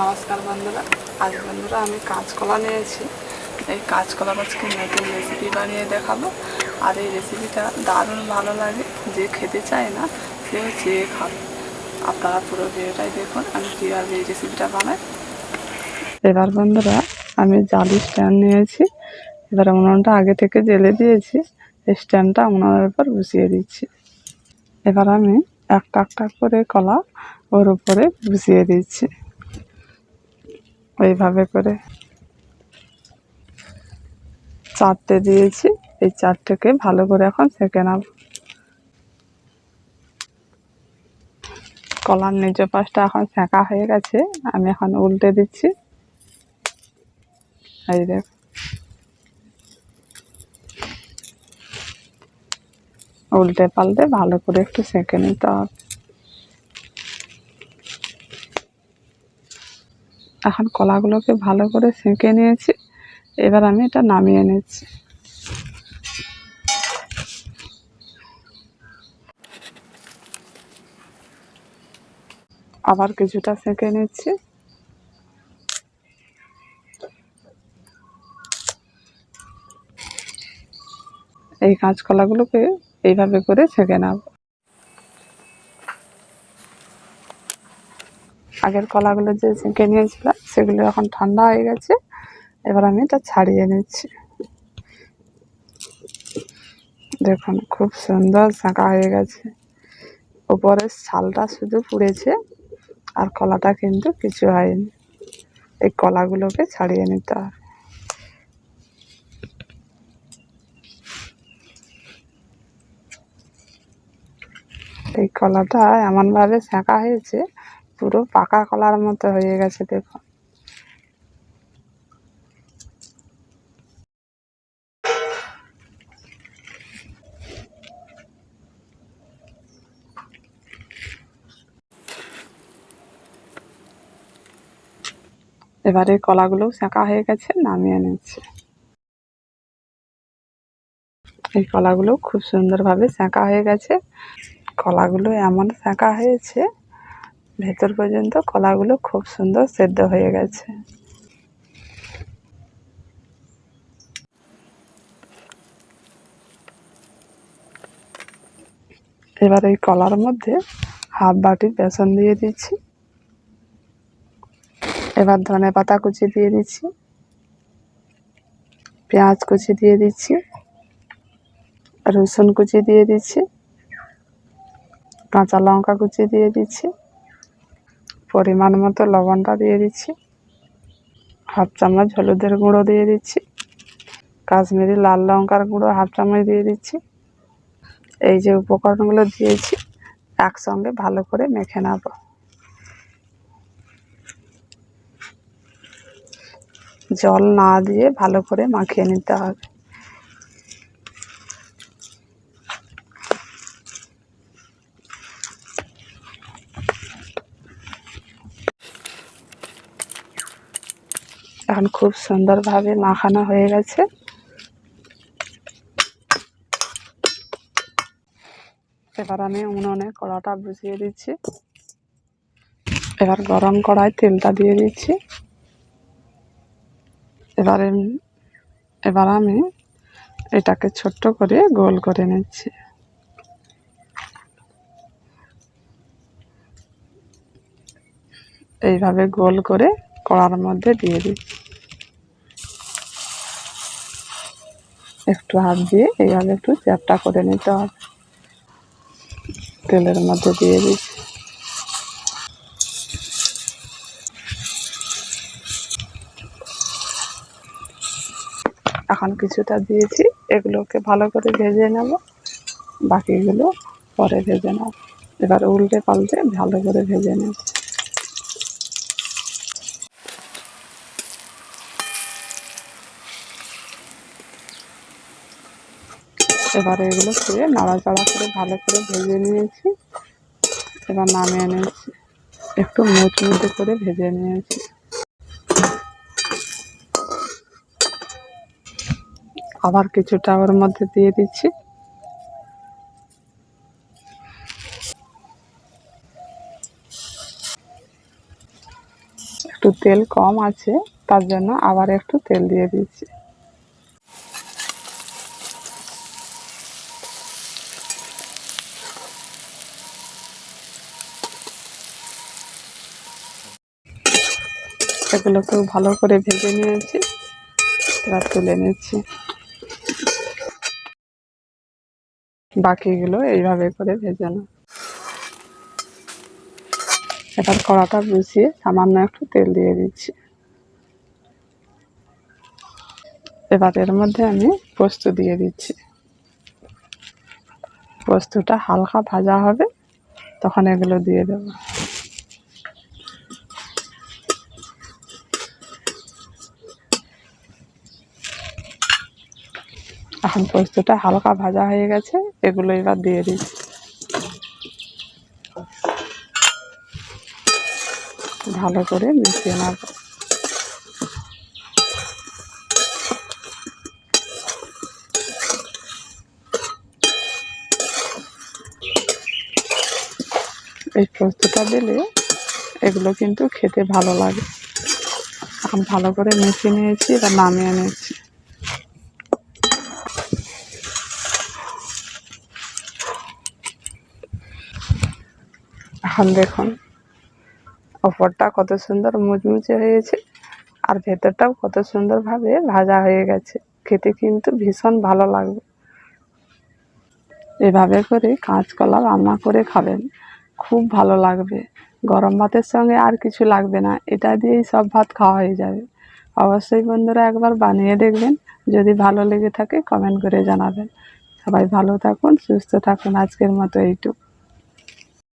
নমস্কার বন্ধুরা। আজ বন্ধুরা আমি কাঁচকলা নিয়েছি এই কাঁচকলা আজকে নতুন রেসিপি বানিয়ে দেখাবো। আর এই রেসিপিটা দারুণ ভালো লাগে। যে খেতে চায় না সেও চেয়ে খাবে। আপনারা পুরো ভিডিওটাই দেখুন, আমি কীভাবে এই রেসিপিটা বানাই। এবার বন্ধুরা, আমি জালি স্ট্যান্ড নিয়েছি। এবার উনুনটা আগে থেকে জেলে দিয়েছি। এই স্ট্যান্ডটা উনুনের উপর বসিয়ে দিচ্ছি। এবার আমি একটা একটা করে কলা ওর উপরে বসিয়ে দিচ্ছি। ওইভাবে করে চারটে দিয়েছি। এই চারটেকে ভালো করে এখন সেঁকে নেব কলার নিজ পাশটা এখন সেঁকা হয়ে গেছে। আমি এখন উল্টে দিচ্ছি। এই দেখ। উল্টে পাল্টে ভালো করে একটু সেঁকে নিতে হবে। এখন কলাগুলোকে ভালো করে সেঁকে নিয়েছি। এবার আমি এটা নামিয়ে নিচ্ছি। আবার কিছুটা সেঁকে নিচ্ছি। এই কাঁচকলাগুলোকে এইভাবে করে সেঁকে নেব। আগের কলাগুলো যে সেঁকে নিয়েছিলাম সেগুলো এখন ঠান্ডা হয়ে গেছে। এবার আমি এটা ছাড়িয়ে নিচ্ছি। দেখুন, খুব সুন্দর শাঁকা হয়ে গেছে। উপরের ছালটা শুধু পুড়েছে, আর কলাটা কিন্তু কিছু হয়নি। এই কলাগুলোকে ছাড়িয়ে নিতে হবে। এই কলাটা এমনভাবে সেঁকা হয়েছে পুরো পাকা কলার মতো হয়ে গেছে, দেখুন। এবারে কলাগুলো সেঁকা হয়ে গেছে, নামিয়ে নিচ্ছে। এই কলাগুলো খুব সুন্দরভাবে সেঁকা হয়ে গেছে। কলাগুলো এমন সেঁকা হয়েছে ভেতর পর্যন্ত কলাগুলো খুব সুন্দর সেদ্ধ হয়ে গেছে। এবার এই কলার মধ্যে হাফ বাটি বেসন দিয়ে দিচ্ছি। এবার ধনে পাতা কুচি দিয়ে দিচ্ছি। পেঁয়াজ কুচি দিয়ে দিচ্ছি। রসুন কুচি দিয়ে দিচ্ছি। কাঁচা লঙ্কা কুচি দিয়ে দিচ্ছি। পরিমাণ মতো লবণটা দিয়ে দিচ্ছি। হাফ চামচ হলুদের গুঁড়ো দিয়ে দিচ্ছি। কাশ্মীরি লাল লঙ্কার গুঁড়ো হাফ চামচ দিয়ে দিচ্ছি। এই যে উপকরণগুলো দিয়েছি, একসঙ্গে ভালো করে মেখে নেব। জল না দিয়ে ভালো করে মাখিয়ে নিতে হবে। এখন খুব সুন্দরভাবে মাখানো হয়ে গেছে। এবার আমি উনুনে কড়াটা বুঝিয়ে দিচ্ছি। এবার গরম কড়ায় তেলটা দিয়ে দিচ্ছি। এবারে এবার আমি এটাকে ছোট্ট করে গোল করে নিচ্ছি। এইভাবে গোল করে কড়ার মধ্যে দিয়ে দিচ্ছি। একটু হাত দিয়ে এইভাবে একটু চ্যাপটা করে নিতে হবে। তেলের মধ্যে দিয়ে দিচ্ছি। এখন কিছুটা দিয়েছি, এগুলোকে ভালো করে ভেজে নেব। বাকিগুলো পরে ভেজে নেব। এবার উল্টে পাল্টে ভালো করে ভেজে নেব। এবারে এগুলো দিয়ে নাড়াচাড়া করে ভালো করে ভেজে নিয়েছি। এবার নামিয়ে নিয়েছি। একটু মুচমুচে করে ভেজে নিয়েছি। আবার কিছুটা ওর মধ্যে দিয়ে দিচ্ছি। একটু তেল কম আছে, তার জন্য আবার একটু তেল দিয়ে দিচ্ছি। এগুলোকেও ভালো করে ভেজে নিয়েছি। এবার তুলে নিচ্ছি। বাকিগুলো এইভাবে করে ভেজে নাও এবার কড়াটা বসিয়ে সামান্য একটু তেল দিয়ে দিচ্ছি। এবার এর মধ্যে আমি পোস্ত দিয়ে দিচ্ছি। পোস্তটা হালকা ভাজা হবে, তখন এগুলো দিয়ে দেবো। এখন পোস্তটা হালকা ভাজা হয়ে গেছে, এগুলো এবার দিয়ে দিচ্ছি ভালো করে মিশিয়ে নেব। এই পোস্তটা দিলে এগুলো কিন্তু খেতে ভালো লাগে। এখন ভালো করে মিশিয়ে নিয়েছি, এবার নামিয়ে নিয়েছি এখন দেখুন, ওপরটা কত সুন্দর মুচমুচে হয়েছে আর ভেতরটাও কত সুন্দরভাবে ভাজা হয়ে গেছে। খেতে কিন্তু ভীষণ ভালো লাগবে। এভাবে করে কাঁচকলা রান্না করে খাবেন, খুব ভালো লাগবে। গরম ভাতের সঙ্গে আর কিছু লাগবে না, এটা দিয়েই সব ভাত খাওয়া হয়ে যাবে। অবশ্যই বন্ধুরা একবার বানিয়ে দেখবেন, যদি ভালো লেগে থাকে কমেন্ট করে জানাবেন। সবাই ভালো থাকুন, সুস্থ থাকুন, আজকের মতো এইটুকু।